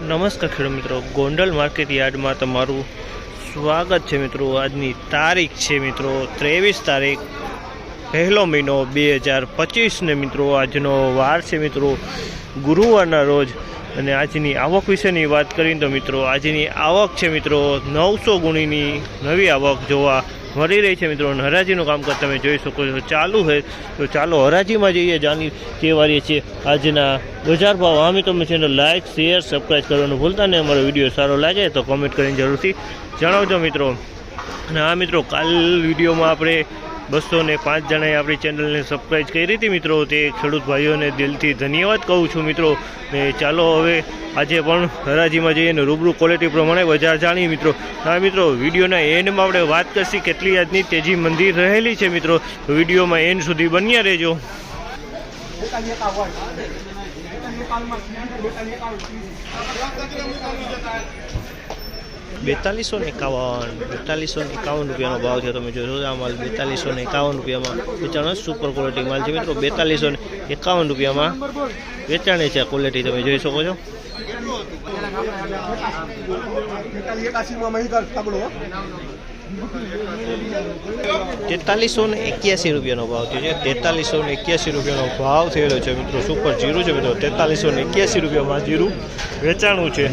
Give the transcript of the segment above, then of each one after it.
નમસ્કાર ખેડૂત મિત્રો. ગોંડલ માર્કેટ યાર્ડમાં તમારું સ્વાગત છે મિત્રો. આજની તારીખ છે મિત્રો ત્રેવીસ તારીખ, પહેલો મહિનો બે હજાર પચીસને મિત્રો આજનો વાર છે મિત્રો. ગુરુવારના રોજ અને આજની આવક વિશેની વાત કરીએ તો મિત્રો, આજની આવક છે મિત્રો નવસો ગુણીની નવી આવક જોવા મળી રહી છે મિત્રો. અને હરાજીનું કામકાજ તમે જોઈ શકો છો. ચાલુ છે તો ચાલો હરાજીમાં જઈએ, જાણી કહેવારીએ છીએ. આજના બજાર ભાવ. મિત્રો તમે ચેનલ લાઇક શેર સબસ્ક્રાઈબ કરવાનું ભૂલતા નહીં. અમારો વીડિયો સારો લાગે તો કોમેન્ટ કરીને જરૂરથી જણાવજો મિત્રો. અને હા મિત્રો, કાલ વિડીયોમાં આપણે બસો ને પાંચ જણાએ આપણી ચેનલને સબસ્ક્રાઈબ કરી હતી મિત્રો. તે ખેડૂત ભાઈઓને દિલથી ધન્યવાદ કહું છું મિત્રો. ને ચાલો હવે આજે પણ હરાજીમાં જઈએ ને રૂબરૂ ક્વોલિટી પ્રમાણે બજાર જાણીએ મિત્રો. હા મિત્રો, વિડીયોના એન્ડમાં આપણે વાત કરશી કેટલી આજની તેજી મંદિર રહેલી છે મિત્રો. વિડીયોમાં એન્ડ સુધી બન્યા રહેજો. બેતાલીસો ને એકાવન બેતાલીસો ને એકાવન રૂપિયાનો ભાવ છે તમે જોશો આ માલ બેતાલીસો ને એકાવન રૂપિયામાં વેચાણો સુપર ક્વોલિટી માલ છે. મિત્રો બેતાલીસો ને એકાવન રૂપિયામાં વેચાણી છે ક્વોલિટી તમે જોઈ શકો છો તેતાલીસો ને એક્યાસી રૂપિયાનો ભાવ થયો છે તેતાલીસો ને એક્યાસી રૂપિયાનો ભાવ થયેલો છે મિત્રો. સુપર જીરું છે મિત્રો. તેતાલીસો ને એક્યાસી રૂપિયામાં જીરું વેચાણું છે.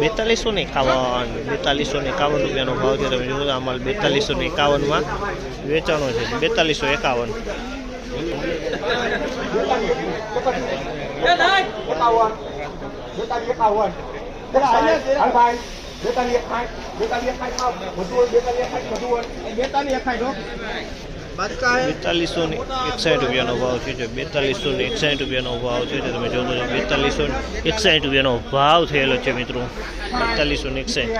બેતાલીસો ને એકાવન બેતાલીસો ને એકાવન રૂપિયાનો ભાવ છે તમે આ માલ બેતાલીસો ને એકાવનમાં વેચાણો છે. બેતાલીસો એકાવન. બેતાલીસો ને એકસાઠ રૂપિયાનો ભાવ છે. જે બેતાલીસો એકસાઠ રૂપિયાનો ભાવ છે. જે તમે જોવો છો બેતાલીસો ને એકસાઠ રૂપિયાનો ભાવ થયેલો છે મિત્રો. બેતાલીસો એકસાઠ.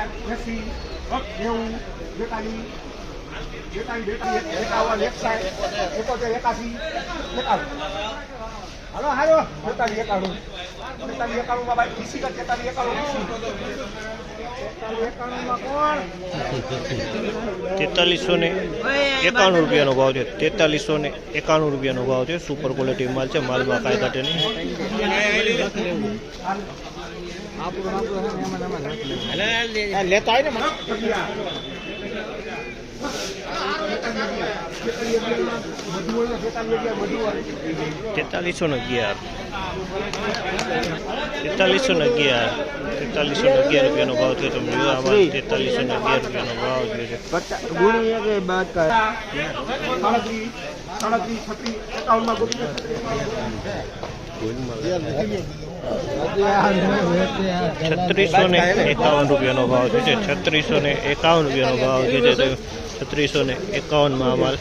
હાલો હાલો બેતાલી એકાણું બેતાલી એકાણું માં ભાઈ વીસી કર બેતાલી એકાણું વીસી તેતાલીસો ને એકાણું રૂપિયાનો ભાવ છે તેતાલીસો ને એકાણું રૂપિયાનો ભાવ છે સુપર ક્વોલિટી માલ છે. માલમાં કાંઈ ઘટે નહીં. લેતા હોય ને તેતાલીસો ને અગિયાર તેતાલીસો ને અગિયાર તેતાલીસો ને અગિયાર રૂપિયાનો ભાવ છે તમને તેતાલીસો ને અગિયાર રૂપિયાનો ભાવ છે સાડત્રીસ છત્રીસ ને એકાવન રૂપિયાનો ભાવ છે છત્રીસો ને એકાવન રૂપિયાનો ભાવ છે છત્રીસો ને એકાવનમાં અમાલ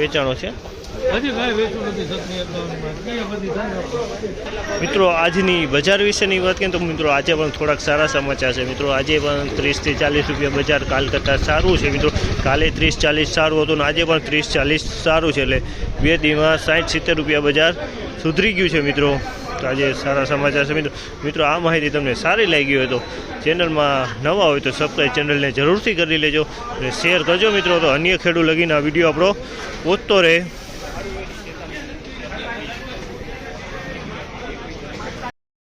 વેચાણો છે. મિત્રો આજની બજાર વિશેની વાત કરીએ તો મિત્રો આજે પણ થોડાક સારા સમાચાર છે. મિત્રો આજે પણ ત્રીસથી ચાલીસ રૂપિયા બજાર કાલ કરતાં સારું છે. મિત્રો કાલે ત્રીસ ચાલીસ સારું હતું ને આજે પણ ત્રીસ ચાલીસ સારું છે. એટલે બે દીમાં સાઠ સિત્તેર રૂપિયા બજાર સુધરી ગયું છે મિત્રો. તો આજે સારા સમાચાર છે મિત્રો. મિત્રો આ માહિતી તમને સારી લાગી હોય તો ચેનલમાં નવા હોય તો સબસ્ક્રાઈબ ચેનલને જરૂરથી કરી લેજો અને શેર કરજો મિત્રો. તો અન્ય ખેડૂત લગીને આ વીડિયો આપણો પહોંચતો રહે.